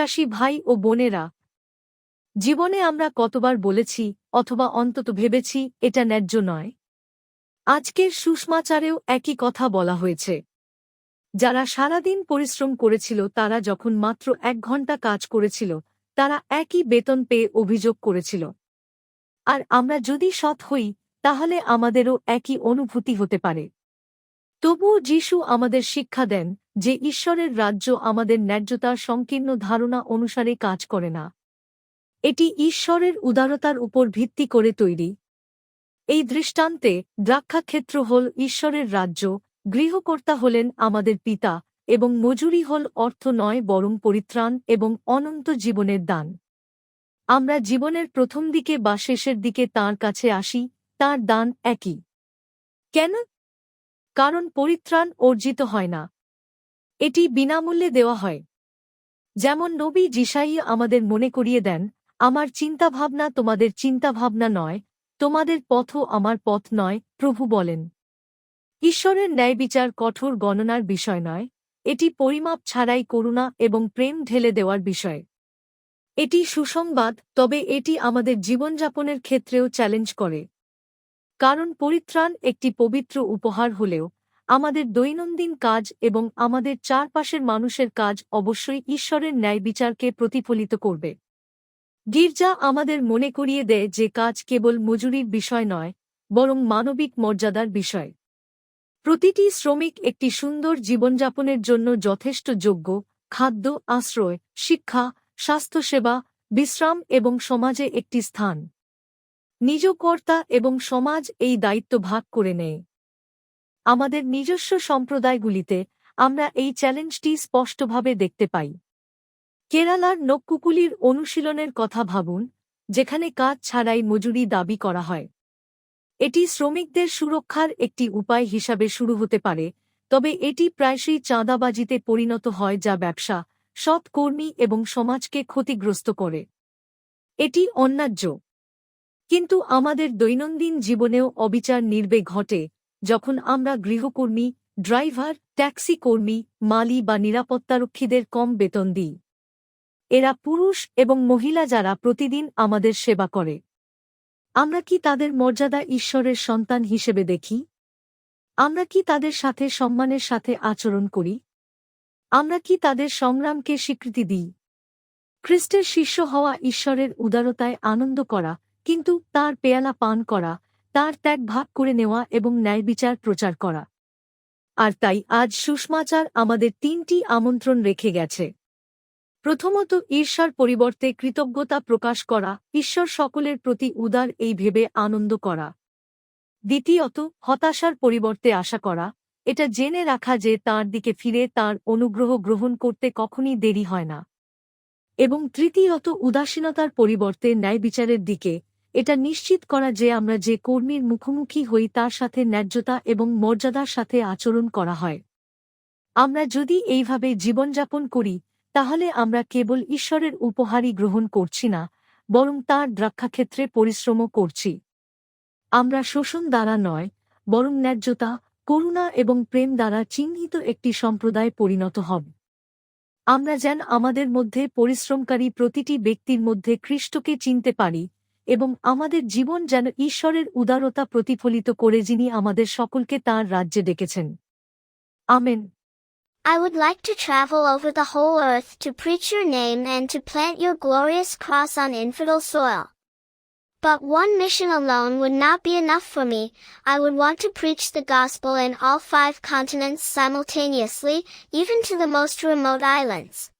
বিশ্বাসী ভাই ও বোনেরা। জীবনে আমরা কতবার বলেছি অথবা অন্তত ভেবেছি এটা ন্যায্য নয়। আজকের সুষমাচারেও একই কথা বলা হয়েছে। যারা সারাদিন পরিশ্রম করেছিল, তারা যখন মাত্র এক ঘণ্টা কাজ করেছিল, তারা একই বেতন পেয়ে অভিযোগ করেছিল। আর আমরা যদি সৎ হই, তাহলে আমাদেরও একই অনুভূতি হতে পারে। তবুও যিশু আমাদের শিক্ষা দেন যে ঈশ্বরের রাজ্য আমাদের ন্যায্যতার সংকীর্ণ ধারণা অনুসারে কাজ করে না। এটি ঈশ্বরের উদারতার উপর ভিত্তি করে তৈরি। এই দৃষ্টান্তে দ্রাক্ষাক্ষেত্র হল ঈশ্বরের রাজ্য, গৃহকর্তা হলেন আমাদের পিতা এবং মজুরি হল অর্থ নয় বরং পরিত্রাণ এবং অনন্ত জীবনের দান। আমরা জীবনের প্রথম দিকে বা শেষের দিকে তাঁর কাছে আসি, তার দান একই। কেন? কারণ পরিত্রাণ অর্জিত হয় না। এটি বিনামূল্যে দেওয়া হয়। যেমন নবী জিসাই আমাদের মনে করিয়ে দেন, আমার চিন্তাভাবনা তোমাদের চিন্তাভাবনা নয়, তোমাদের পথও আমার পথ নয় প্রভু বলেন। ঈশ্বরের ন্যায় বিচার কঠোর গণনার বিষয় নয়, এটি পরিমাপ ছাড়াই করুণা এবং প্রেম ঢেলে দেওয়ার বিষয়। এটি সুসংবাদ, তবে এটি আমাদের জীবনযাপনের ক্ষেত্রেও চ্যালেঞ্জ করে। কারণ পরিত্রাণ একটি পবিত্র উপহার হলেও আমাদের দৈনন্দিন কাজ এবং আমাদের চারপাশের মানুষের কাজ অবশ্যই ঈশ্বরের ন্যায় বিচারকে প্রতিফলিত করবে। গির্জা আমাদের মনে করিয়ে দেয় যে কাজ কেবল মজুরির বিষয় নয়, বরং মানবিক মর্যাদার বিষয়। প্রতিটি শ্রমিক একটি সুন্দর জীবনযাপনের জন্য যথেষ্ট যোগ্য, খাদ্য, আশ্রয়, শিক্ষা, স্বাস্থ্যসেবা, বিশ্রাম এবং সমাজে একটি স্থান। নিজকর্তা এবং সমাজ এই দায়িত্ব ভাগ করে নেয়। আমাদের নিজস্ব সম্প্রদায়গুলিতে আমরা এই চ্যালেঞ্জটি স্পষ্টভাবে দেখতে পাই। কেরালার নক্কুকুলির অনুশীলনের কথা ভাবুন, যেখানে কাজ ছাড়াই মজুরি দাবি করা হয়। এটি শ্রমিকদের সুরক্ষার একটি উপায় হিসাবে শুরু হতে পারে, তবে এটি প্রায়শই চাঁদাবাজিতে পরিণত হয় যা ব্যবসা, সৎ কর্মী এবং সমাজকে ক্ষতিগ্রস্ত করে। এটি অন্যায্য। কিন্তু আমাদের দৈনন্দিন জীবনেও অবিচার নির্বে ঘটে যখন আমরা গৃহকর্মী, ড্রাইভার, ট্যাক্সি কর্মী, মালি বা নিরাপত্তারক্ষীদের কম বেতন দিই। এরা পুরুষ এবং মহিলা যারা প্রতিদিন আমাদের সেবা করে। আমরা কি তাদের মর্যাদা ঈশ্বরের সন্তান হিসেবে দেখি? আমরা কি তাদের সাথে সম্মানের সাথে আচরণ করি? আমরা কি তাদের সংগ্রামকে স্বীকৃতি দিই? খ্রিস্টের শিষ্য হওয়া ঈশ্বরের উদারতায় আনন্দ করা, কিন্তু তার পেয়ালা পান করা তার ত্যাগ ভাগ করে নেওয়া এবং ন্যায়বিচার প্রচার করা। আর তাই আজ সুষমাচার আমাদের তিনটি আমন্ত্রণ রেখে গেছে। প্রথমত, ঈর্ষার পরিবর্তে কৃতজ্ঞতা প্রকাশ করা, ঈশ্বর সকলের প্রতি উদার এই ভেবে আনন্দ করা। দ্বিতীয়ত, হতাশার পরিবর্তে আশা করা, এটা জেনে রাখা যে তার দিকে ফিরে তার অনুগ্রহ গ্রহণ করতে কখনই দেরি হয় না। এবং তৃতীয়ত, উদাসীনতার পরিবর্তে ন্যায় বিচারের দিকে এটা নিশ্চিত করা যে আমরা যে কর্মীর মুখোমুখি হই তার সাথে ন্যায্যতা এবং মর্যাদার সাথে আচরণ করা হয়। আমরা যদি এইভাবে জীবনযাপন করি, তাহলে আমরা কেবল ঈশ্বরের উপহারই গ্রহণ করছি না, বরং তার দ্রাক্ষাক্ষেত্রে পরিশ্রমও করছি। আমরা শোষণ দ্বারা নয়, বরং ন্যায্যতা, করুণা এবং প্রেম দ্বারা চিহ্নিত একটি সম্প্রদায় পরিণত হব। আমরা যেন আমাদের মধ্যে পরিশ্রমকারী প্রতিটি ব্যক্তির মধ্যে খ্রিস্টকে চিনতে পারি এবং আমাদের জীবন যেন ঈশ্বরের উদারতা প্রতিফলিত করে যিনি আমাদের সকলকে তাঁর রাজ্যে ডেকেছেন amen I would like to travel over the whole earth to preach your name and to plant your glorious cross on infidel soil. But one mission alone would not be enough for me, I would want to preach the gospel in all five continents simultaneously, even to the most remote islands.